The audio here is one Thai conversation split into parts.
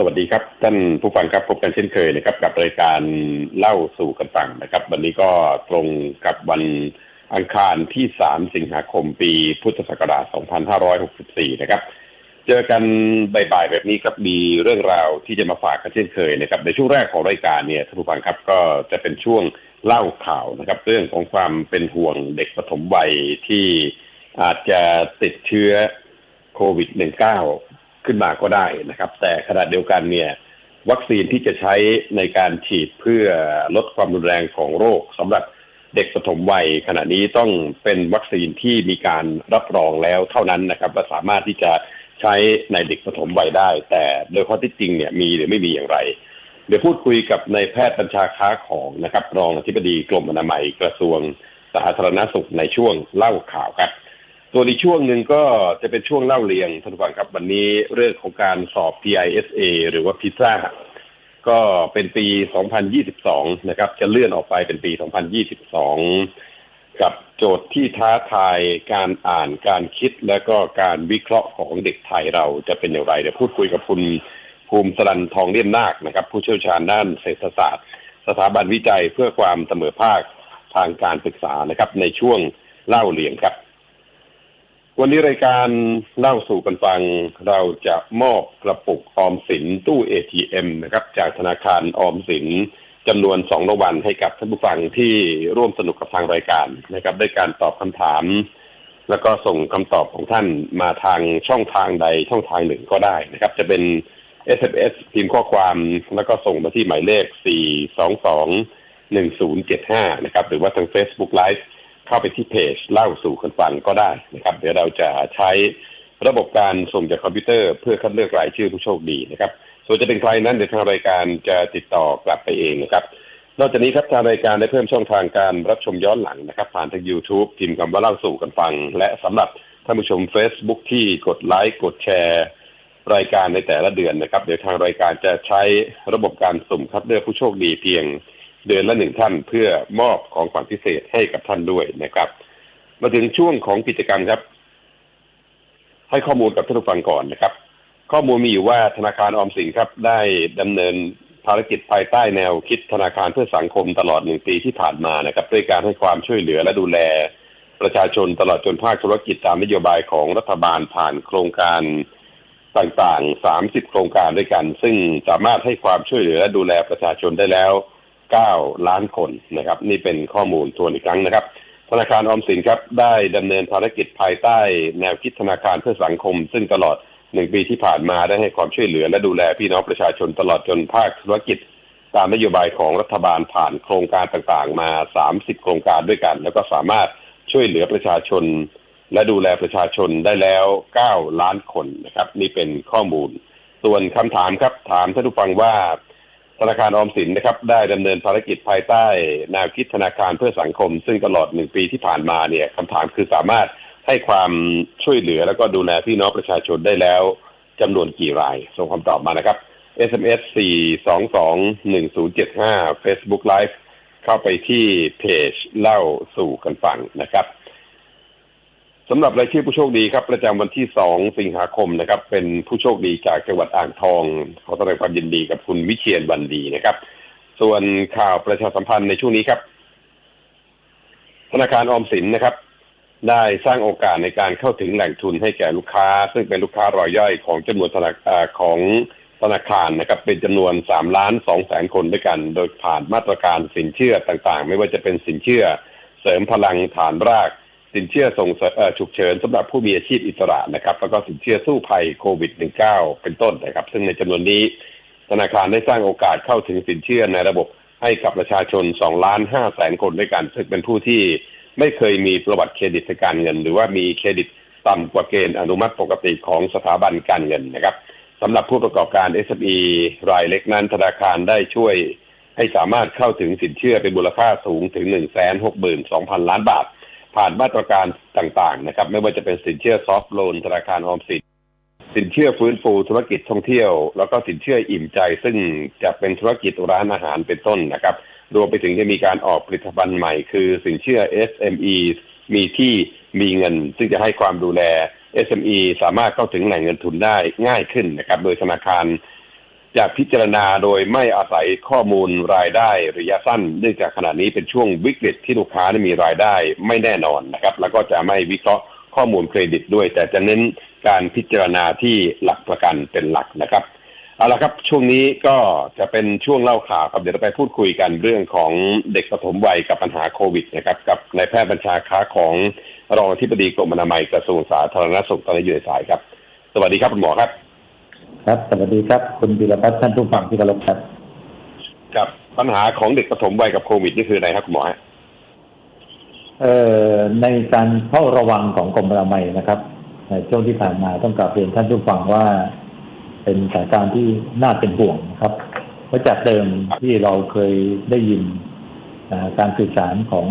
สวัสดีครับ ท่านผู้ฟังครับพบกันเช่นเคยนะครับ กับรายการเล่าสู่กันฟังนะครับ วันนี้ก็ตรงกับวันอังคารที่ 3 สิงหาคมปีพุทธศักราช 2564 นะครับ เจอกันบ่ายๆแบบนี้ครับมีเรื่องราวที่จะมาฝากกันเช่นเคยนะครับ ในช่วงแรกของรายการเนี่ยท่านผู้ฟังครับก็จะเป็นช่วงเล่าข่าวนะครับ เรื่องของความเป็นห่วงเด็กปฐมวัยที่อาจจะติดเชื้อโควิด -19 ขึ้นมาก็ได้นะครับ แต่ขณะเดียวกันเนี่ยวัคซีนที่จะใช้ในการฉีดเพื่อลดความรุนแรงของโรคสำหรับเด็กปฐมวัย ขณะนี้ต้องเป็นวัคซีนที่มีการรับรองแล้วเท่านั้นนะครับว่าสามารถที่จะใช้ในเด็กปฐมวัยได้ แต่โดยข้อที่จริงเนี่ยมีหรือไม่มีอย่างไร เดี๋ยวพูดคุยกับนายแพทย์บัญชาค้าของนะครับรองอธิบดีกรมอนามัยกระทรวงสาธารณสุขในช่วงเล่าข่าวครับ ส่วนอีกช่วงหนึ่งก็จะเป็นช่วงเล่าเรียงท่านผู้ฟังครับ วันนี้เรื่องของการสอบ PISA หรือว่าพิซซ่าก็เป็นปี 2022 นะครับ จะเลื่อนออกไปเป็นปี 2022 กับโจทย์ที่ท้าทายการอ่านการคิดและก็การวิเคราะห์ของเด็กไทยเราจะเป็นอย่างไรเดี๋ยวพูดคุยกับคุณภูมิสรันทองเลี่ยมนาคนะครับ ผู้เชี่ยวชาญด้านเศรษฐศาสตร์ สถาบันวิจัยเพื่อความเสมอภาคทางการศึกษานะครับ ในช่วงเล่าเรียงครับ วันนี้รายการเล่าสู่กันฟัง เราจะมอบกระปุกออมสินตู้ ATM นะครับ จากธนาคารออมสินจำนวนสองรางวัลให้กับท่านผู้ฟังที่ร่วมสนุกกับทางรายการนะครับด้วยการตอบคำถาม แล้วก็ส่งคำตอบของท่านมาทางช่องทางใดช่องทางหนึ่งก็ได้นะครับ จะเป็น SMS พิมพ์ข้อความแล้วก็ส่งมาที่หมายเลข 422 1075 นะครับ หรือว่าทาง Facebook Live เข้าไปที่เพจเล่าสู่กันฟังก็ได้นะครับ เดี๋ยวเราจะใช้ระบบการส่งจากคอมพิวเตอร์เพื่อคัดเลือกรายชื่อผู้โชคดีนะครับ ส่วนจะเป็นใครนั้นเดี๋ยวทางรายการจะติดต่อกลับไปเองนะครับ นอกจากนี้ครับทางรายการได้เพิ่มช่องทางการรับชมย้อนหลังนะครับ ผ่านทาง YouTube พิมพ์คำว่าเล่าสู่กันฟัง และสำหรับท่านผู้ชม Facebook ที่กดไลค์กดแชร์ รายการในแต่ละเดือนนะครับ เดี๋ยวทางรายการจะใช้ระบบการสุ่มคัดเลือกผู้โชคดีเพียง เดือนละหนึ่งท่านเพื่อมอบของขวัญพิเศษให้กับท่านด้วยนะครับ มาถึงช่วงของกิจกรรมครับ ให้ข้อมูลกับท่านผู้ฟังก่อนนะครับ ข้อมูลมีอยู่ว่าธนาคารออมสินครับ ได้ดำเนินภารกิจภายใต้แนวคิดธนาคารเพื่อสังคมตลอดหนึ่งปีที่ผ่านมานะครับ ด้วยการให้ความช่วยเหลือและดูแล ประชาชนตลอดจนภาคธุรกิจตามนโยบายของรัฐบาลผ่านโครงการต่างๆ 30 โครงการด้วยกัน ซึ่งสามารถให้ความช่วยเหลือและดูแลประชาชนได้แล้ว 9 ล้านคนนะครับ นี่เป็นข้อมูลทวนอีกครั้งนะครับ ธนาคารออมสินครับได้ดำเนินภารกิจภายใต้แนวคิดธนาคารเพื่อสังคม ซึ่งตลอดหนึ่งปีที่ผ่านมาได้ให้ความช่วยเหลือ และดูแลพี่น้องประชาชนตลอดจนภาคธุรกิจ ตามนโยบายของรัฐบาลผ่านโครงการต่างๆ มา 30 โครงการด้วยกัน แล้วก็สามารถช่วยเหลือประชาชน และดูแลประชาชนได้แล้ว 9 ล้านคนนะครับ นี่เป็นข้อมูล ส่วนคำถามครับถามท่านผู้ฟังว่า ธนาคารออมสินนะครับได้ดำเนินภารกิจภายใต้แนวคิดธนาคารเพื่อสังคม ซึ่งตลอดหนึ่งปีที่ผ่านมาเนี่ยคำถามคือสามารถให้ความช่วยเหลือแล้วก็ดูแลพี่น้องประชาชนได้แล้วจำนวนกี่ราย ส่งคำตอบมานะครับ SMS 4221075 Facebook Live เข้าไปที่เพจเล่าสู่กันฟังนะครับ สำหรับรายชื่อผู้โชคดีครับ ประจำวันที่ 2 สิงหาคมนะครับ เป็นผู้โชคดีจากจังหวัดอ่างทอง ขอแสดงความยินดีกับคุณวิเชียนวันดีนะครับ ส่วนข่าวประชาสัมพันธ์ในช่วงนี้ครับ ธนาคารออมสินนะครับ ได้สร้างโอกาสในการเข้าถึงแหล่งทุนให้แก่ลูกค้า ซึ่งเป็นลูกค้ารายย่อยของจำนวนธนาคารของธนาคารนะครับ เป็นจำนวน3ล้าน2แสนคนด้วยกัน โดยผ่านมาตรการสินเชื่อต่างๆ ไม่ว่าจะเป็นสินเชื่อ เสริมพลังฐานราก สินเชื่อส่งฉุกเฉินสำหรับผู้มีอาชีพอิสระนะครับ แล้วก็สินเชื่อสู้ภัยโควิด -19 เป็นต้นนะครับ ซึ่งในจำนวนนี้ ธนาคารได้สร้างโอกาสเข้าถึงสินเชื่อในระบบให้กับประชาชน2ล้าน5แสนคนด้วยกัน ซึ่งเป็นผู้ที่ไม่เคยมีประวัติเครดิตการเงิน หรือว่ามีเครดิตต่ำกว่าเกณฑ์อนุมัติปกติของสถาบันการเงินนะครับสำหรับผู้ประกอบการ SME รายเล็กนั้นธนาคารได้ช่วยให้สามารถเข้าถึงสินเชื่อเป็นมูลค่าสูงถึง 1 6 2 0 0 0 ล้านบาท ผ่านมาตรการต่างๆนะครับ ไม่ว่าจะเป็นสินเชื่อซอฟท์โลนธนาคารออมสินสินเชื่อฟื้นฟูธุรกิจท่องเที่ยว แล้วก็สินเชื่ออิ่มใจ ซึ่งจะเป็นธุรกิจร้านอาหารเป็นต้นนะครับรวมไปถึงจะมีการออกผลิตภัณฑ์ใหม่ คือสินเชื่อ SME มีที่มีเงิน ซึ่งจะให้ความดูแล SME สามารถเข้าถึงแหล่งเงินทุนได้ง่ายขึ้นนะครับ โดยธนาคาร จะพิจารณาโดยไม่อาศัยข้อมูลรายได้ระยะสั้น เนื่องจากขณะนี้เป็นช่วงวิกฤตที่ลูกค้ามีรายได้ไม่แน่นอนนะครับ แล้วก็จะไม่วิเคราะห์ข้อมูลเครดิตด้วย แต่จะเน้นการพิจารณาที่หลักประกันเป็นหลักนะครับเอาละครับช่วงนี้ก็จะเป็นช่วงเล่าข่าวครับเดี๋ยวเราไปพูดคุยกันเรื่องของเด็กปฐมวัยกับปัญหาโควิดนะครับกับนายแพทย์บัญชาค้าของรองอธิบดีกรมอนามัยกระทรวงสาธารณสุขตอนนี้อยู่ในสายครับ สวัสดีครับคุณหมอครับ ครับ สวัสดีครับ คุณธีรพัฒน์ท่านผู้ฟังที่เคารพครับครับปัญหาของเด็กปฐมวัยกับโควิดนี่คืออะไรครับคุณหมอฮะเอ่อในการเฝ้าระวังของกรมอนามัยนะครับในช่วงที่ผ่านมาต้องกราบเรียนท่านผู้ฟังว่า เป็นสถานการณ์ที่น่าเป็นห่วงนะครับ เพราะจากเดิมที่เราเคยได้ยินอ่าการสื่อสารของ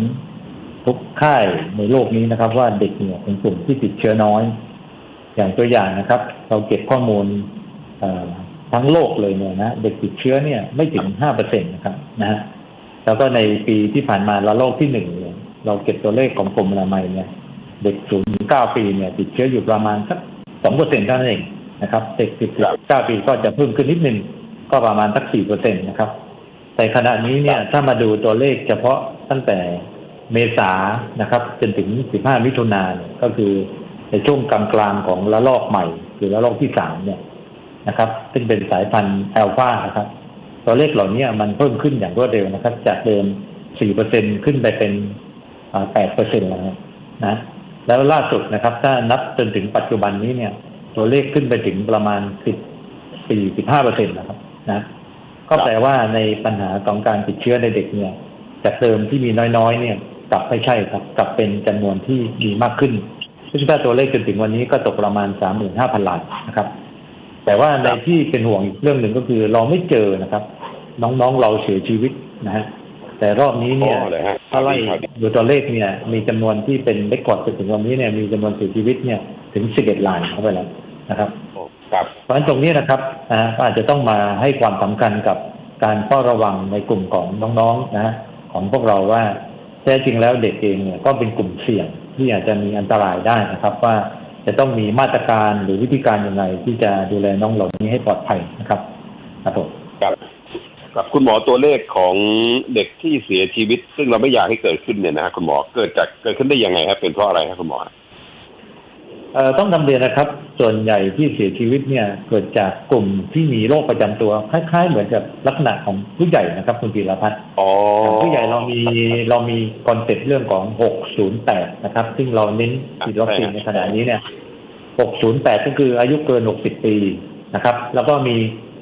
ทุกค่ายในโลกนี้นะครับ ว่าเด็กเนี่ยเป็นกลุ่มที่ติดเชื้อน้อย อย่างตัวอย่างนะครับ เราเก็บข้อมูลเอ่อ ทั้งโลกเลยเนี่ยนะเด็กติดเชื้อเนี่ยไม่ถึงห้าเปอร์เซ็นต์นะครับนะฮะแล้วก็ในปีที่ผ่านมาละลอกที่หนึ่งเเราเก็บตัวเลขของกรมอนามัยเนี่ย เด็กศูนย์ถึงเก้าปีเนี่ย ติดเชื้ออยู่ประมาณสักสองเปอร์เซ็นต์เท่านั้นเองนะครับ เด็กสิบเก้าปีก็จะเพิ่มขึ้นนิดนึงก็ประมาณสักสี่เปอร์เซ็นต์นะครับ แต่ขณะนี้เนี่ยถ้ามาดูตัวเลขเฉพาะตั้งแต่เมษานะครับ จนถึง15มิถุนายนก็คือในช่วงกลางๆของระลอกใหม่ หรือระลอกที่สามเนี่ย นะครับซึ่งเป็นสายพันธุ์แอลฟานะครับตัวเลขเหล่านี้มันเพิ่มขึ้นอย่างรวดเร็วนะครับ จากเดิม 4%ขึ้นไปเป็น 8%แล้วนะ แล้วล่าสุดนะครับ ถ้านับจนถึงปัจจุบันนี้เนี่ย ตัวเลขขึ้นไปถึงประมาณ 14-15%นะครับนะ ก็แปลว่าในปัญหาของการติดเชื้อในเด็กเนี่ย จากเดิมที่มีน้อยๆ เนี่ย กลับไม่ใช่ครับ กลับเป็นจำนวนที่มีมากขึ้นซึ่งถ้าตัวเลขจนถึงวันนี้ก็ตกประมาณ 35,000 ล้านนะครับ แต่ว่าในที่เป็นห่วงอีกเรื่องหนึ่งก็คือเราไม่เจอนะครับ น้องๆเราเสียชีวิตนะฮะแต่รอบนี้เนี่ยอ๋อเลยฮะถ้าไล่ครับดูตัวเลขเนี่ย มีจำนวนที่เป็นเรคคอร์ดจนถึงวันนี้เนี่ยมีจำนวนเสียชีวิตเนี่ยถึง11รายเข้าไปแล้วนะครับครับเพราะฉะนั้นตรงนี้นะครับนะฮะก็อาจจะต้องมาให้ความสำคัญกับการเฝ้าระวังในกลุ่มของน้องๆนะฮะของพวกเราว่าแท้จริงแล้วเด็กเองเนี่ยก็เป็นกลุ่มเสี่ยงที่อาจจะมีอันตรายได้นะครับว่า จะต้องมีมาตรการหรือวิธีการยังไงที่จะดูแลน้องเหล่านี้ให้ปลอดภัยนะครับครับผมครับกับคุณหมอตัวเลขของเด็กที่เสียชีวิต ซึ่งเราไม่อยากให้เกิดขึ้นเนี่ยนะฮะคุณหมอเกิดจากเกิดขึ้นได้ยังไงครับเป็นเพราะอะไรครับคุณหมอ ต้องนำเรียนนะครับ ส่วนใหญ่ที่เสียชีวิตเนี่ย เกิดจากกลุ่มที่มีโรคประจำตัว คล้าย ๆ เหมือนกับลักษณะของผู้ใหญ่นะครับ คุณธีรพัฒน์อ๋อผู้ใหญ่เรามีเรามีคอนเซ็ปต์เรื่องของ 608 นะครับ ซึ่งเราเน้นฉีดวัคซีนในขณะนี้เนี่ย 608 ก็คืออายุเกิน 60 ปีนะครับ แล้วก็มี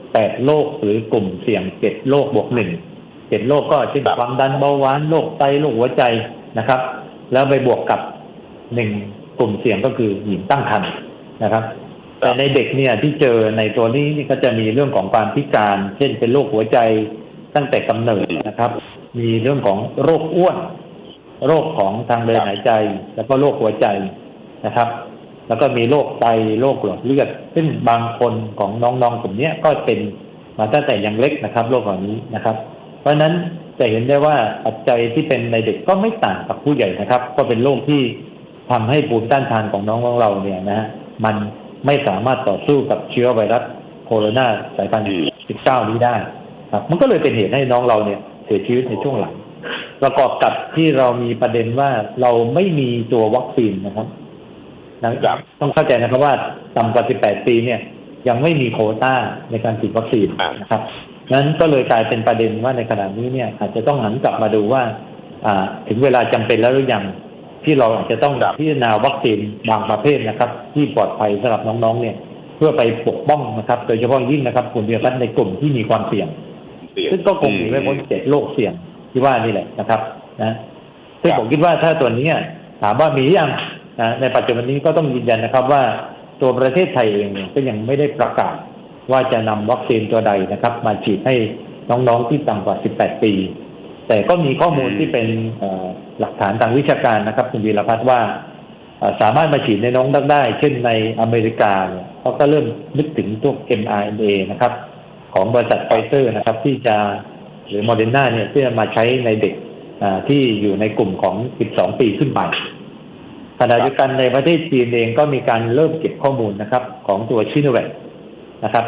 8 โรคหรือกลุ่มเสี่ยง 7 โรคบวก 1 7 โรคก็เช่นความดันเบาหวานโรคไตโรคหัวใจนะครับ แล้วไปบวกกับ 1 กลุ่มเสี่ยงก็คือหญิงตั้งครรภ์นะครับ แต่ในเด็กเนี่ยที่เจอในตัวนี้นี่ก็จะมีเรื่องของความพิการ เช่นเป็นโรคหัวใจตั้งแต่กำเนิดนะครับ มีเรื่องของโรคอ้วน โรคของทางเดินหายใจ แล้วก็โรคหัวใจนะครับ แล้วก็มีโรคไตโรคหลอดเลือด ซึ่งบางคนของน้องๆกลุ่มเนี้ยก็เป็นมาตั้งแต่ยังเล็กนะครับโรคเหล่านี้นะครับ เพราะฉะนั้นจะเห็นได้ว่าปัจจัยที่เป็นในเด็กก็ไม่ต่างกับผู้ใหญ่นะครับ ก็เป็นโรคที่ ทำให้ภูมิต้านทานของน้องของเราเนี่ยนะฮะมันไม่สามารถต่อสู้กับเชื้อไวรัสโคโรนาสายพันธุ์19 นี้ได้ครับ มันก็เลยเป็นเหตุให้น้องเราเนี่ยเสียชีวิตในช่วงหลัง ประกอบกับที่เรามีประเด็นว่าเราไม่มีตัววัคซีนนะครับนะครับต้องเข้าใจนะครับว่าต่ำกว่า 18 ปีเนี่ย ยังไม่มีโควต้าในการฉีดวัคซีนอ่านนะครับนั้นก็เลยกลายเป็นประเด็นว่าในขณะนี้เนี่ย อาจจะต้องหันกลับมาดูว่าอ่าถึงเวลาจำเป็นแล้วหรือยัง ที่เราอาจจะต้องพิจารณาวัคซีนบางประเภทนะครับ ที่ปลอดภัยสำหรับน้องๆ เนี่ย เพื่อไปปกป้องนะครับ โดยเฉพาะยิ่งนะครับกลุ่มเดียวกันในกลุ่มที่มีความเสี่ยง ซึ่งก็คงหนีไม่พ้นเจ็ดโรคเสี่ยงที่ว่านี่แหละนะครับ นะซึ่งผมคิดว่าถ้าตัวเนี้ยถามว่ามีหรือยังนะในปัจจุบันนี้ก็ต้องยืนยันนะครับว่าตัวประเทศไทยเองเนี่ยก็ยังไม่ได้ประกาศ ว่าจะนำวัคซีนตัวใดนะครับ มาฉีดให้น้องๆที่ต่ำกว่า 18 ปี แต่ก็มีข้อมูลอืมที่เป็นเอ่อ หลักฐานทางวิชาการนะครับคุณวีรพัฒน์ว่าสามารถมาฉีดในน้องได้ เช่นในอเมริกาเนี่ยเขาก็เริ่มนึกถึงตัว mRNA นะครับ ของบริษัทไฟเซอร์นะครับ ที่จะหรือโมเดอร์นาเนี่ยที่จะมาใช้ในเด็กที่อยู่ในกลุ่มของ 12 ปีขึ้นไปขณะเดียวกันในประเทศจีนเองก็มีการเริ่มเก็บข้อมูลนะครับ ของตัวชิโนแวคนะครับ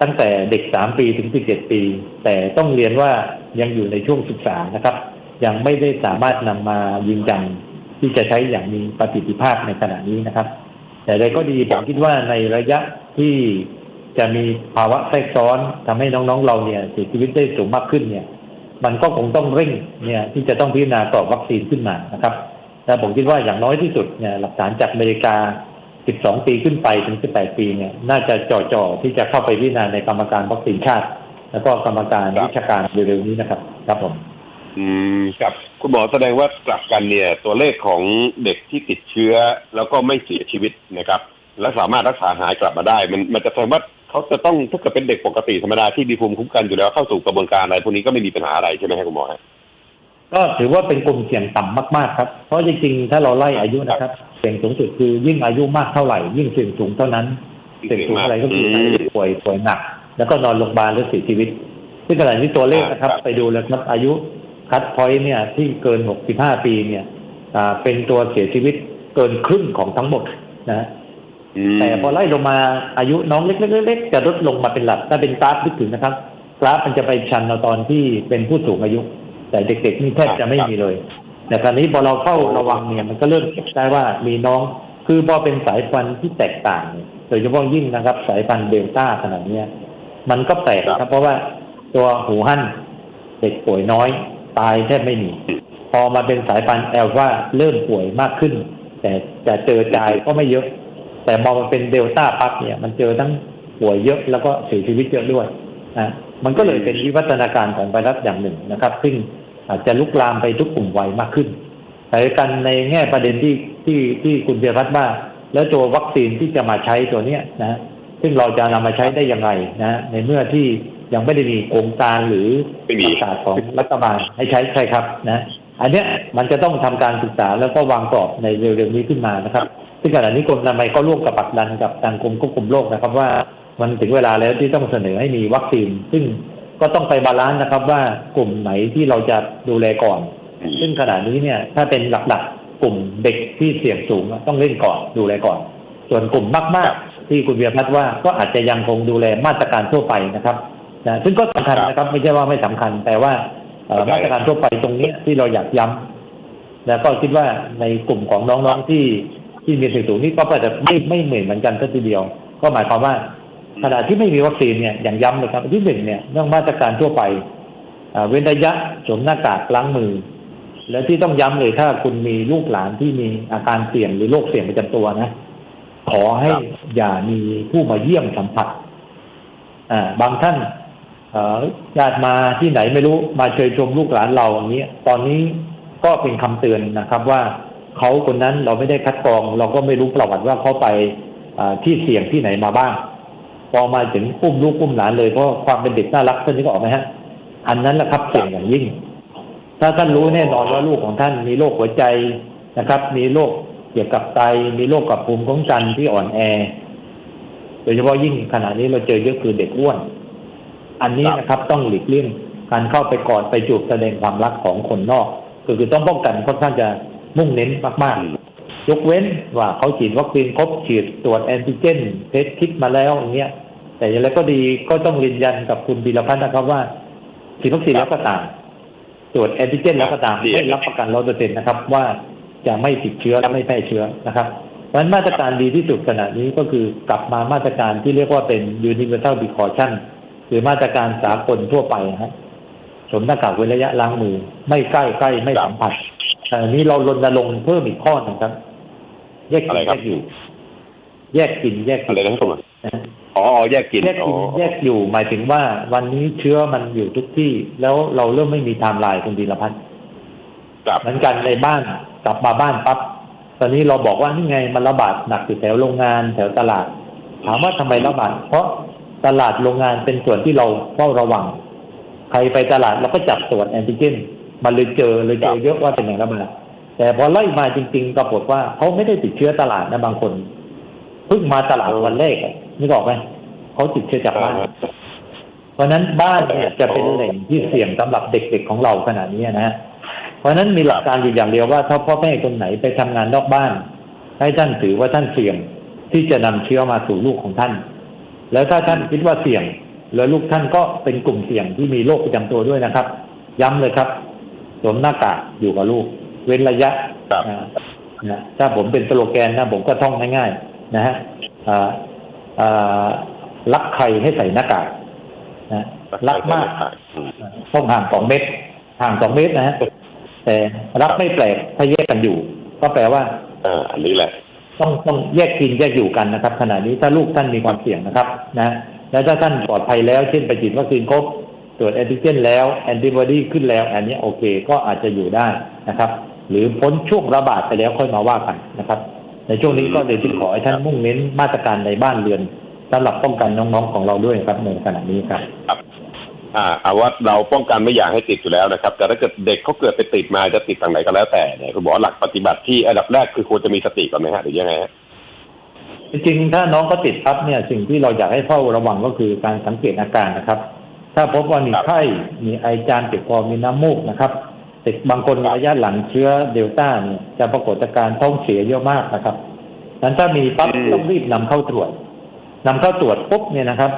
ตั้งแต่เด็กสามปีถึงสิบเจ็ดปี แต่ต้องเรียนว่ายังอยู่ในช่วงศึกษานะครับ ยังไม่ได้สามารถนำมายืนยันที่จะใช้อย่างมีประสิทธิภาพในขณะนี้นะครับ แต่ใดก็ดีผมคิดว่าในระยะที่จะมีภาวะแทรกซ้อนทำให้น้องๆเราเนี่ยเสียชีวิตได้สูงมากขึ้นเนี่ย มันก็คงต้องเร่งเนี่ยที่จะต้องพิจารณากรอบวัคซีนขึ้นมานะครับแต่ผมคิดว่าอย่างน้อยที่สุดเนี่ยหลักฐานจากอเมริกา 12 ปีขึ้นไปถึง 18 ปีเนี่ยน่าจะจ่อๆที่จะเข้าไปพิจารณาในกรรมการวัคซีนชาติ แล้วก็กรรมการวิชาการเร็วๆนี้นะครับ ครับผม อืมครับคุณหมอแสดงว่ากลับกันเนี่ย ตัวเลขของเด็กที่ติดเชื้อแล้วก็ไม่เสียชีวิตนะครับ และสามารถรักษาหายกลับมาได้ มันมันจะแสดงว่าเขาจะต้องถ้าเกิดเป็นเด็กปกติธรรมดาที่มีภูมิคุ้มกันอยู่แล้วเข้าสู่กระบวนการอะไรพวกนี้ก็ไม่มีปัญหาอะไรใช่ไหมครับคุณหมอฮะก็ถือว่าเป็นกลุ่มเสี่ยงต่ำมาก ๆ ครับ เพราะจริงๆ ถ้าเราไล่อายุนะครับ เสี่ยงสูงสุดคือยิ่งอายุมากเท่าไหร่ ยิ่งเสี่ยงสูงเท่านั้น เสี่ยงสูงอะไรก็คือใครที่ป่วยป่วยหนัก แล้วก็นอนโรงพยาบาลหรือเสียชีวิต ซึ่งขณะนี้ตัวเลขนะครับ ไปดูแล้วครับอายุ คัดพอยต์เนี่ยที่เกิน 65 ปีเนี่ยอ่าเป็นตัวเสียชีวิตเกินครึ่งของทั้งหมดนะฮะอืมแต่พอไล่ลงมาอายุน้องเล็กๆๆๆจะลดลงมาเป็นหลักถ้าเป็นกราฟนึกถึงนะครับ กราฟมันจะไปชันเอาตอนที่เป็นผู้สูงอายุ แต่เด็กๆนี่แทบจะไม่มีเลย แต่คราวนี้พอเราเฝ้าระวังเนี่ยมันก็เริ่มเห็นได้ว่ามีน้องคือพอเป็นสายพันธุ์ที่แตกต่างเนี่ยโดยเฉพาะยิ่งนะครับ สายพันธุ์เดลต้าขนาดเนี้ยมันก็แปลกนะครับ เพราะว่าตัวหูฮั่นเด็กป่วยน้อย ตายแทบไม่มี พอมาเป็นสายพันธุ์แอลฟาเริ่มป่วยมากขึ้น แต่จะเจอจายก็ไม่เยอะ แต่พอมันเป็นเดลต้าปั๊บเนี่ย มันเจอทั้งป่วยเยอะแล้วก็เสียชีวิตเยอะด้วยนะมันก็เลยเป็นวิวัฒนาการของไวรัสอย่างหนึ่งนะครับ ซึ่งอาจจะลุกลามไปทุกกลุ่มวัยมากขึ้นแต่กันในแง่ประเด็นที่ที่ที่คุณเบียร์พัฒน์ว่า แล้วตัววัคซีนที่จะมาใช้ตัวเนี้ยนะซึ่งเราจะนำมาใช้ได้ยังไงนะ ในเมื่อที่ ยังไม่ได้มีโครงการหรือไม่มีประกาศของรัฐบาลให้ใช้ใช่ครับนะอันเนี้ยมันจะต้องทำการศึกษาแล้วก็วางกรอบในเร็วๆนี้ขึ้นมานะครับ ซึ่งขณะนี้กรมอนามัยก็ร่วมกับปักดันกับทางกรมควบคุมโรคนะครับ ว่ามันถึงเวลาแล้วที่ต้องเสนอให้มีวัคซีน ซึ่งก็ต้องไปบาลานซ์นะครับว่ากลุ่มไหนที่เราจะดูแลก่อนอืมซึ่งขณะนี้เนี่ยถ้าเป็นหลักๆกลุ่มเด็กที่เสี่ยงสูงอะต้องเล่นก่อนดูแลก่อน ส่วนกลุ่มมากๆ ที่คุณเบียร์พัฒน์ว่าก็อาจจะยังคงดูแลมาตรการทั่วไปนะครับ นะซึ่งก็สำคัญนะครับ ไม่ใช่ว่าไม่สำคัญ แต่ว่าเอ่อมาตรการทั่วไปตรงเนี้ยที่เราอยากย้ำแล้วก็คิดว่าในกลุ่มของน้องๆที่ที่มีเสี่ยงสูงนี่ก็จะไม่ไม่เหมือนเหมือนกันสักทีเดียว ก็หมายความว่าขณะที่ไม่มีวัคซีนเนี่ยอย่างย้ำเลยครับอันที่หนึ่งเนี่ยเรื่องมาตรการทั่วไปอ่าเว้นระยะสวมหน้ากากล้างมือ และที่ต้องย้ำเลยถ้าคุณมีลูกหลานที่มีอาการเสี่ยงหรือโรคเสี่ยงประจำตัวนะ ขอให้ครับอย่ามีผู้มาเยี่ยมสัมผัสอ่าบางท่านเอ่อ ญาติมาที่ไหนไม่รู้มาเชิญชมลูกหลานเราอย่างนี้ตอนนี้ก็เป็นคำเตือนนะครับว่าเขาคนนั้นเราไม่ได้คัดกรอง เราก็ไม่รู้ประวัติว่าเขาไปที่เสี่ยงที่ไหนมาบ้าง พอมาถึงอุ้มลูกอุ้มหลานเลยเพราะความเป็นเด็กน่ารักท่านนี้ก็ออกไหมฮะ อันนั้นแหละครับเสี่ยงอย่างยิ่ง ถ้าท่านรู้แน่นอนว่าลูกของท่านมีโรคหัวใจนะครับ มีโรคเกี่ยวกับไตมีโรคกับภูมิคุ้มกันที่อ่อนแอโดยเฉพาะยิ่งขณะนี้เราเจอเยอะคือเด็กอ้วน อันนี้นะครับต้องหลีกเลี่ยงการเข้าไปกอดไปจูบแสดงความรักของคนนอกคือคือต้องป้องกันค่อนข้างจะมุ่งเน้นมากอืมๆยกเว้นว่าเขาฉีดวัคซีนครบฉีดตรวจแอนติเจนเทสคิดมาแล้วอย่างเงี้ย แต่อย่างไรก็ดีก็ต้องยืนยันกับคุณบีรพัฒน์นะครับว่าฉีดวัคซีนแล้วก็ตามตรวจแอนติเจนแล้วก็ตามครับไม่รับประกันร้อยเปอร์เซ็นต์นะครับว่าจะไม่ติดเชื้อและไม่แพร่เชื้อนะครับเพราะฉะนั้นมาตรการดีที่สุดขณะนี้ก็คือกลับมามาตรการที่เรียกว่าเป็น universal precaution คือมาตรการสากลทั่วไปนะครับสวมหน้ากากเว้นระยะล้างมือ ไม่ใกล้ใกล้ไม่สัมผัสแต่อันนี้เรารณรงค์เพิ่มอีกข้อหนึงครับ แยกกิอะไรนครัแยบกอยู่ แยกกินแยกออะไรยู่นะครับคุณหมอนะอ๋อแยกกินแยกอ๋อกินแยกอยู่หมายถึงว่าวันนี้เชื้อมันอยู่ทุกที่ แล้วเราเริ่มไม่มีไทม์ไลน์คุณดีละพัฒน์ครับเหมือนกันในบ้านกลับมาบ้านปั๊บตอนนี้เราบอกว่านี่ไงมันระบาดหนักอยู่แถวโรงงานแถวตลาด ถามว่าทำไมระบาด เพราะ ตลาดโรงงานเป็นส่วนที่เราเฝ้าระวัง ใครไปตลาดเราก็จับตรวจแอนติเจนมันเลยเจอเลยเจอเยอะว่าเป็นอย่างระบาดแต่พอไล่มาจริงๆปรากฏว่าเขาไม่ได้ติดเชื้อตลาดนะบางคนเพิ่งมาตลาดวันแรกนึกออกไหมเขาติดเชื้อจากบ้านเพราะนั้นบ้านเนี่ยจะเป็นแหล่งที่เสี่ยงสำหรับเด็กๆของเราขนาดนี้นะฮะเพราะนั้นมีหลักการอยู่อย่างเดียวว่าถ้าพ่อแม่คนไหนไปทำงานนอกบ้าน ให้ท่านถือว่าท่านเสี่ยงที่จะนำเชื้อมาสู่ลูกของท่าน แล้วถ้าท่านคิดว่าเสี่ยง แล้วลูกท่านก็เป็นกลุ่มเสี่ยงที่มีโรคประจำตัวด้วยนะครับ ย้ำเลยครับสวมหน้ากากอยู่กับลูก เว้นระยะครับอ่านะถ้าผมเป็นสโลแกนนะผมก็ท่องง่ายๆนะฮะอ่าอ่ารักใครให้ใส่หน้ากากนะรักมากอืมต้องห่างสองเมตร ห่างสองเมตรนะฮะแต่รักไม่แปลกถ้าแยกกันอยู่ ก็แปลว่าอ่าอันนี้แหละ ต้องต้องแยกกินแยกอยู่กันนะครับ ขณะนี้ถ้าลูกท่านมีความเสี่ยงนะครับนะแล้วถ้าท่านปลอดภัยแล้วเช่นไปฉีดวัคซีนครบตรวจแอนติเจนแล้วแอนติบอดีขึ้นแล้ว อันนี้โอเคก็อาจจะอยู่ได้นะครับ หรือพ้นช่วงระบาดไปแล้วค่อยมาว่ากันนะครับ ในช่วงนี้ก็เลยที่ขอให้ท่านมุ่งเน้นมาตรการในบ้านเรือนสำหรับป้องกันน้องๆของเราด้วยครับในขณะนี้ครับ อ่าเอาว่าเราป้องกันไม่อยากให้ติดอยู่แล้วนะครับ แต่ถ้าเกิดเด็กเขาเกิดไปติดมาจะติดทางไหนก็แล้วแต่เนี่ยคุณหมอหลักปฏิบัติที่อันดับแรกคือควรจะมีสติก่อนไหมฮะหรือยังไงฮะจริงๆถ้าน้องเขาติดปั๊บเนี่ยสิ่งที่เราอยากให้เฝ้าระวังก็คือการสังเกตอาการนะครับ ถ้าพบว่ามีครับไข้มีไอจามเจ็บคอมีน้ำมูกนะครับเด็กบางคนครับระยะหลังเชื้อเดลต้าเนี่ยจะปรากฏอาการท้องเสียเยอะมากนะครับนั้นถ้ามีปั๊บต้องรีบนำเข้าตรวจนำเข้าตรวจปุ๊บเนี่ยนะครับ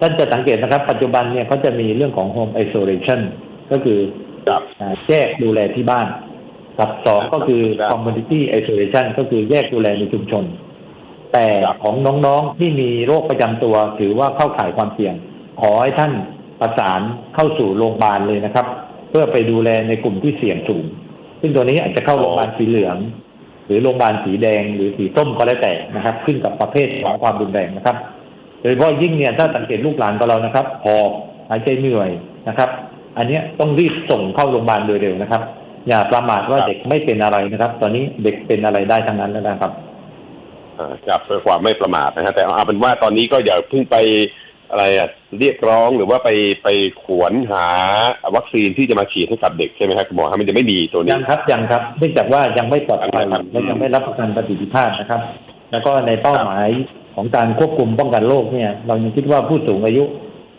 ท่านจะสังเกตนะครับ ปัจจุบันเนี่ยเขาจะมีเรื่องของ home isolation ก็คือครับอ่าแยกดูแลที่บ้านกับสองก็คือครับ community isolation ก็คือแยกดูแลในชุมชน แต่ครับของน้องๆที่มีโรคประจำตัว ถือว่าเข้าข่ายความเสี่ยง ขอให้ท่านประสานเข้าสู่โรงพยาบาลเลยนะครับ เพื่อไปดูแลในกลุ่มที่เสี่ยงสูง ซึ่งตัวนี้อาจจะเข้าโรงพยาบาลสีเหลือง หรือโรงพยาบาลสีแดง หรือสีส้มก็แล้วแต่นะครับ ขึ้นกับประเภทของความรุนแรงนะครับ โดยเฉพาะยิ่งเนี่ยถ้าสังเกตลูกหลานของเรานะครับหอบหายใจเหนื่อยนะครับ อันเนี้ยต้องรีบส่งเข้าโรงพยาบาลโดยเร็วนะครับ อย่าประมาทว่าครับเด็กไม่เป็นอะไรนะครับ ตอนนี้เด็กเป็นอะไรได้ทั้งนั้นแล้วนะครับอ่าครับเพื่อความไม่ประมาทนะฮะแต่เอาเป็นว่าตอนนี้ก็อย่าเพิ่งไปอะไรอะเรียกร้องหรือว่าไปไปขวนหาวัคซีนที่จะมาฉีดให้กับเด็กใช่ไหมครับคุณหมอฮะมันจะไม่มีตัวนี้ยังครับยังครับเนื่องจากว่ายังไม่ปลอดภัยครับและยังไม่รับประกันประสิทธิภาพนะครับ แล้วก็ในเป้าหมาย ของการควบคุมป้องกันโรคเนี่ย เรายังคิดว่าผู้สูงอายุ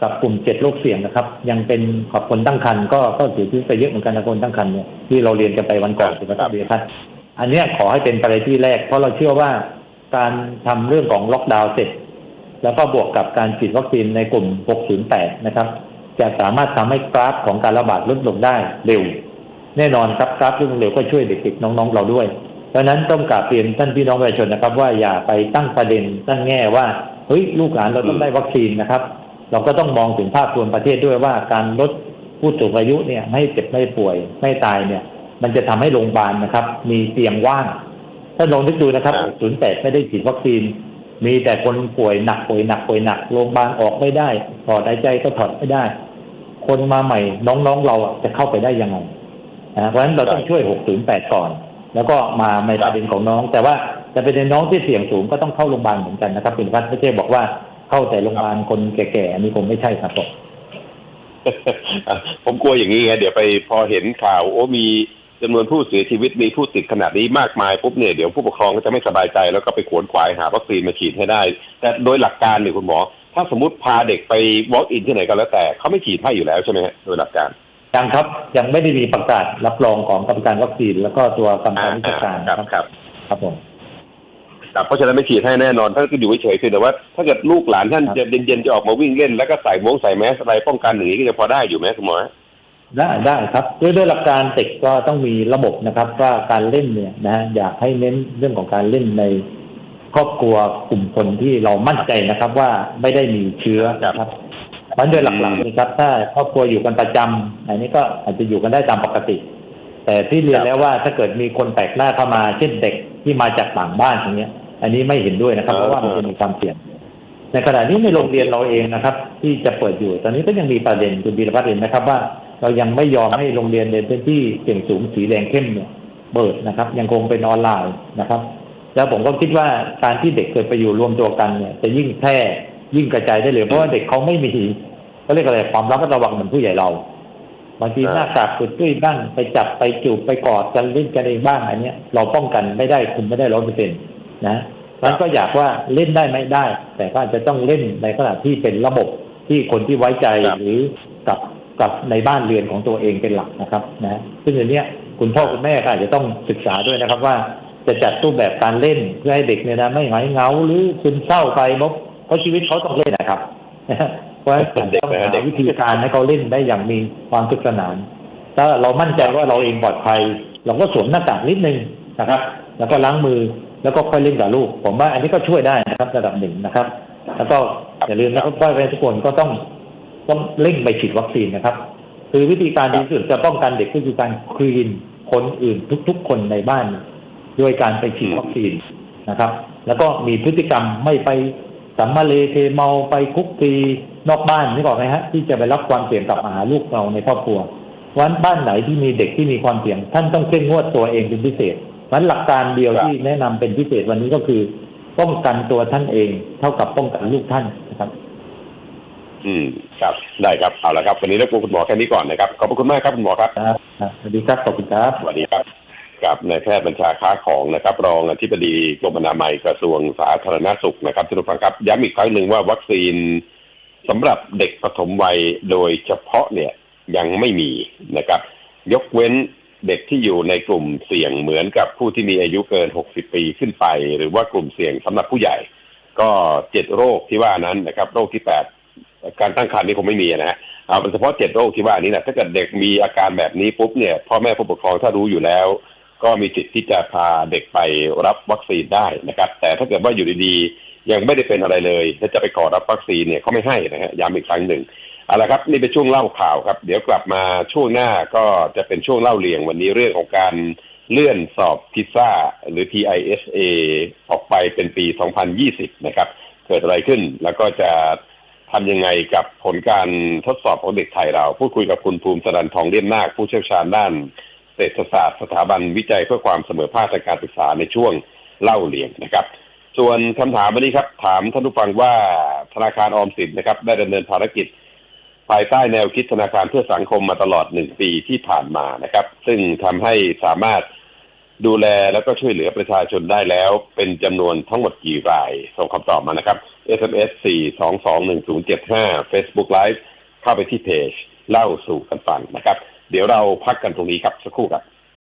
กับกลุ่มเจ็ดโรคเสี่ยงนะครับ ยังเป็นขอบคนตั้งครรภ์ก็ก็เสียชีวิตไปเยอะเหมือนกันนะคนตั้งครรภ์เนี่ยที่เราเรียนกันไปวันก่อนถูกไหมครับเบียร์พัฒน์อันนี้ขอให้เป็นประเด็นที่แรก เพราะเราเชื่อว่าการทำเรื่องของล็อกดาวน์เสร็จ แล้วก็บวกกับการฉีดวัคซีนในกลุ่ม 608 นะครับ จะสามารถทำให้กราฟของการระบาดลดลงได้เร็ว แน่นอนครับกราฟลดลงเร็วก็ช่วยเด็กๆน้องๆเราด้วย เพราะนั้นต้องกราบเรียนท่านพี่น้องประชาชนนะครับ ว่าอย่าไปตั้งประเด็นตั้งแง่ว่าเฮ้ยลูกหลานเราต้องได้วัคซีนนะครับ เราก็ต้องมองถึงภาพรวมประเทศด้วยว่าการลดผู้สูงอายุเนี่ยไม่เจ็บไม่ป่วยไม่ตายเนี่ย มันจะทำให้โรงพยาบาลนะครับ มีเตียงว่างถ้าลองนึกดูนะครับครับ08ไม่ได้ฉีดวัคซีน มีแต่คนป่วยหนักป่วยหนักป่วยหนักโรงพยาบาลออกไม่ได้ถอดหายใจก็ถอดไม่ได้ คนมาใหม่น้องๆเราจะเข้าไปได้ยังไงนะเพราะฉะนั้นเราต้องช่วย608ก่อน แล้วก็มาในประเด็นของน้อง แต่ว่าจะเป็นน้องที่เสี่ยงสูงก็ต้องเข้าโรงพยาบาลเหมือนกันนะครับเป็นพัฒน์ไม่ใช่บอกว่าเข้าแต่โรงพยาบาลคนแก่ๆอันนี้คงไม่ใช่ครับผมผมกลัวอย่างนี้ไงเดี๋ยวไปพอเห็นข่าว โอ้มีจำนวนผู้เสียชีวิตมีผู้ติดขนาดนี้มากมายปุ๊บเนี่ยเดี๋ยวผู้ปกครองก็จะไม่สบายใจแล้วก็ไปขวนขวายหาวัคซีนมาฉีดให้ได้ แต่โดยหลักการเนี่ยคุณหมอ ถ้าสมมติพาเด็กไป walk in ที่ไหนก็แล้วแต่เขาไม่ฉีดให้อยู่แล้วใช่ไหมฮะโดยหลักการ ยังครับยังไม่ได้มีประกาศรับรองของกรรมการวัคซีนแล้วก็ตัวกรรมการวิชาการครับนะครับครับครับผมครับเพราะฉะนั้นไม่ฉีดให้แน่นอนท่านก็อยู่เฉยๆคือแต่ว่า ถ้าเกิดลูกหลานท่านครับจะเย็นๆจะออกมาวิ่งเล่น แล้วก็ใส่มงใส่แมสอะไรป้องกันอย่างนี้ก็จะพอได้อยู่ไหมคุณหมอได้ได้ครับด้วยด้วยหลักการเด็กก็ต้องมีระบบนะครับ ว่าการเล่นเนี่ยนะฮะอยากให้เน้นเรื่องของการเล่นในครอบครัวกลุ่มคนที่เรามั่นใจนะครับว่าไม่ได้มีเชื้อนะครับ เพราะฉะนั้นโดยหลักๆนะครับ ถ้าครอบครัวอยู่กันประจำอันนี้ก็อาจจะอยู่กันได้ตามปกติ แต่ที่เรียนแล้วว่าถ้าเกิดมีคนแปลกหน้าเข้ามา เช่นเด็กที่มาจากต่างบ้านอย่างเงี้ย อันนี้ไม่เห็นด้วยนะครับเพราะว่ามันจะมีความเสี่ยงในขณะนี้ในโรงเรียนเราเองนะครับ ที่จะเปิดอยู่ ตอนนี้ก็ยังมีประเด็นคุณบีรพัฒน์เห็นไหมครับ ว่าเรายังไม่ยอมให้โรงเรียนในพื้นที่เสี่ยงสูงสีแดงเข้มเนี่ยเปิดนะครับ ยังคงเป็นออนไลน์นะครับ แล้วผมก็คิดว่าการที่เด็กเกิดไปอยู่รวมตัวกันเนี่ยจะยิ่งแพร่ ยิ่งกระจายได้เลยเพราะว่าเด็กเขาไม่มีเขาเรียกอะไรความระมัดระวังเหมือนผู้ใหญ่เราบางทีอ่าหน้ากากสุดตุ้ยบ้างไปจับไปจูบไปกอดกันเล่นกันเองบ้างอันเนี้ยเราป้องกันไม่ได้คุมไม่ได้ร้อยเปอร์เซ็นต์นะมันก็อยากว่าเล่นได้ไหมได้ แต่ก็อาจจะต้องเล่นในขณะที่เป็นระบบที่คนที่ไว้ใจครับหรือกับกับในบ้านเรือนของตัวเองเป็นหลักนะครับนะซึ่งอันเนี้ยคุณพ่อคุณแม่ก็อาจจะต้องศึกษาด้วยนะครับว่าจะจัดรูปแบบการเล่นเพื่อให้เด็กเนี่ยนะไม่หงายเหงาหรือซึมเศร้าไปเพ ราะเพราชีวิตเขาต้องเล่นนะครับเพราะฉะนั้นเด็กต้องหาวิธีการให้เขาเล่นได้อย่างมีความสนุกสนานถ้าเรามั่นใจว่าเราเองปลอดภัย เราก็สวมหน้ากากนิดนึงนะครับ แล้วก็ล้างมือแล้วก็ค่อยเล่นกับลูก ผมว่าอันนี้ก็ช่วยได้นะครับระดับหนึ่งนะครับ แล้วก็อย่าลืมนะครับว่าทุกคนก็ต้องต้องเร่งไปฉีดวัคซีนนะครับ คือวิธีการดีที่สุดจะป้องกันเด็กก็คือการคลีนคนอื่นทุก ๆ คนในบ้าน ด้วยการไปฉีดวัคซีนนะครับ แล้วก็มีพฤติกรรมไม่ไป สัมมาเลเทเมาไปคุกคีนอกบ้านนี่บอกไหมฮะ ที่จะไปรับความเสี่ยงกลับมาหาลูกเราในครอบครัววันบ้านไหนที่มีเด็กที่มีความเสี่ยง ท่านต้องเข้มงวดตัวเองเป็นพิเศษวันหลักการเดียวครับที่แนะนำเป็นพิเศษวันนี้ก็คือ ป้องกันตัวท่านเอง เท่ากับป้องกันลูกท่านนะครับ อืมครับได้ครับเอาละครับ วันนี้รบกวนคุณหมอแค่นี้ก่อนนะครับขอบพระคุณมากครับคุณหมอครับครับครับสวัสดีครับขอบคุณครับสวัสดีครับ กับนายแพทย์บัญชาค้าของนะครับรองอธิบดีกรมอนามัยกระทรวงสาธารณสุขนะครับท่านผู้ฟังครับย้ำอีกครั้งหนึ่งว่าวัคซีนสำหรับเด็กปฐมวัยโดยเฉพาะเนี่ยยังไม่มีนะครับ ยกเว้นเด็กที่อยู่ในกลุ่มเสี่ยงเหมือนกับผู้ที่มีอายุเกิน 60 ปีขึ้นไป หรือว่ากลุ่มเสี่ยงสำหรับผู้ใหญ่ ก็เจ็ดโรคที่ว่านั้นนะครับ โรคที่แปดการตั้งครรภ์นี่คงไม่มีนะฮะเอาเป็นเฉพาะเจ็ดโรคที่ว่านี้นะถ้าเกิดเด็กมีอาการแบบนี้ปุ๊บเนี่ยพ่อแม่ผู้ปกครองถ้ารู้อยู่แล้ว ก็มีสิทธิ์ที่จะพาเด็กไปรับวัคซีนได้นะครับ แต่ถ้าเกิดว่าอยู่ดีๆ ยังไม่ได้เป็นอะไรเลยแล้วจะไปขอรับวัคซีนเนี่ยเขาไม่ให้นะฮะย้ำอีกครั้งหนึ่งเอาละครับนี่เป็นช่วงเล่าข่าวครับ เดี๋ยวกลับมาช่วงหน้าก็จะเป็นช่วงเล่าเรียงวันนี้เรื่องของการเลื่อนสอบพิซซ่าหรือ TISA ออกไปเป็นปี 2020 นะครับ เกิดอะไรขึ้นแล้วก็จะทำยังไงกับผลการทดสอบของเด็กไทยเรา พูดคุยกับคุณภูมิสรันทองเลี่ยมนาคผู้เชี่ยวชาญด้าน เศรษฐศาสตร์สถาบันวิจัยเพื่อความเสมอภาคทางการศึกษาในช่วงเล่าเรียนนะครับ ส่วนคำถามวันนี้ครับ ถามท่านผู้ฟังว่าธนาคารออมสินนะครับ ได้ดำเนินภารกิจ ภายใต้แนวคิดธนาคารเพื่อสังคมมาตลอดหนึ่งปีที่ผ่านมานะครับ ซึ่งทำให้สามารถดูแลแล้วก็ช่วยเหลือประชาชนได้แล้ว เป็นจำนวนทั้งหมดกี่ราย ส่งคำตอบมานะครับ SMS 4 2 2 1 0 7 5 Facebook Live เข้าไปที่เพจ เล่าสู่กันฟังนะครับ เดี๋ยวเราพักกันตรงนี้ครับสักครู่ครับ